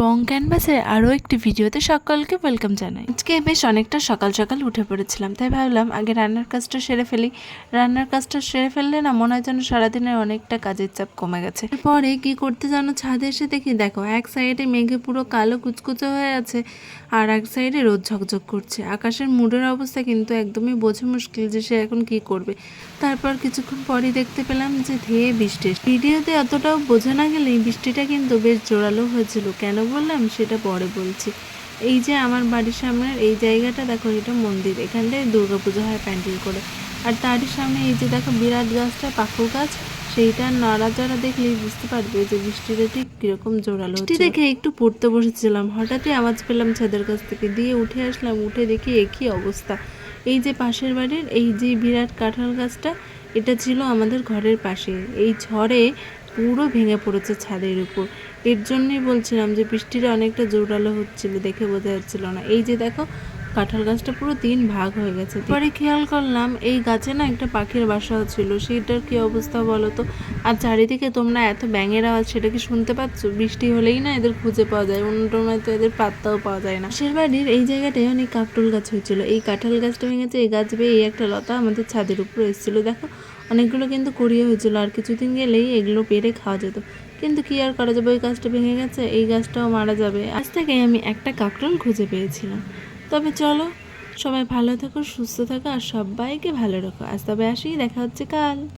বং ক্যানভাসের আরও একটি ভিডিওতে সকলকে ওয়েলকাম জানাই। আজকে বেশ অনেকটা সকাল সকাল উঠে পড়েছিলাম, তাই ভাবলাম আগে রান্নার কাজটা সেরে ফেলি। রান্নার কাজটা সেরে ফেললে না মনে হয় যেন সারাদিনের অনেকটা কাজের চাপ কমে গেছে। পরে কি করতে জানো, ছাদে এসে দেখি, দেখো, এক সাইডে মেঘে পুরো কালো কুচকুচো হয়ে আছে আর এক সাইডে রোদ ঝকঝক করছে। আকাশের মুডের অবস্থা কিন্তু একদমই বোঝা মুশকিল যে সে এখন কি করবে। তারপর কিছুক্ষণ পরেই দেখতে পেলাম যে ধেয়ে বৃষ্টি ভিডিওতে অতটাও বোঝা না গেলেই বৃষ্টিটা কিন্তু বেশ জোরালো হয়েছিল। কেন বললাম সেটা পরে বলছি। এই যে আমার বাড়ির সামনের এই জায়গাটা দেখো এটা মন্দির। এখানটায় দুর্গা পুজো হয় প্যান্ডেল করে। আর তারই সামনে এই যে দেখো বিরাট গাছটা পাখু গাছ সেইটা নড়াচড়া দেখলেই বুঝতে পারবে যে বৃষ্টিটা ঠিক কীরকম জোরালো বৃষ্টি দেখে একটু পড়তে বসেছিলাম। হঠাৎই আওয়াজ পেলাম ছাদের কাছ থেকে। দিয়ে উঠে আসলাম উঠে দেখি একই অবস্থা। এই যে পাশের বাড়ির এই যে বিরাট কাঁঠাল গাছটা এটা ছিল আমাদের ঘরের পাশে। এই ঝড়ে পুরো ভেঙে পড়েছে ছাদের উপর। এর জন্যই বলছিলাম যে বৃষ্টিটা অনেকটা জোরালো হচ্ছিল, দেখে বোঝা যাচ্ছিল না। এই যে দেখো কাঁঠাল গাছটা পুরো তিন ভাগ হয়ে গেছে। পরে খেয়াল করলাম, এই গাছে না একটা পাখির বাসাও ছিল সেটার কি অবস্থা বলো তো? আর চারিদিকে তোমরা এত ব্যাঙের আওয়াজ, সেটা কি শুনতে পাচ্ছ? বৃষ্টি হলেই না এদের খুঁজে পাওয়া যায়, অন্য সময় তো এদের পাত্তাও পাওয়া যায় না। পাশের বাড়ির এই জায়গাটায় অনেক কাকটুল গাছ হয়েছিল। এই কাঁঠাল গাছটা ভেঙেছে এই গাছ বেয়ে এই একটা লতা আমাদের ছাদের উপরে এসেছিল। দেখো, অনেকগুলো কিন্তু কুড়িয়ে হয়েছিল, আর কিছুদিন গেলেই এগুলো পেরে খাওয়া যেত। কিন্তু কি আর করা যাবে? ওই গাছটা ভেঙে গেছে, এই গাছটাও মারা যাবে। আজ থেকে আমি একটা কাকরোল খুঁজে পেয়েছিলাম। তবে চলো, সবাই ভালো থাকো, সুস্থ থাকো, আর সবাইকে ভালো রাখো। আজ তবে আসি, দেখা হচ্ছে কাল।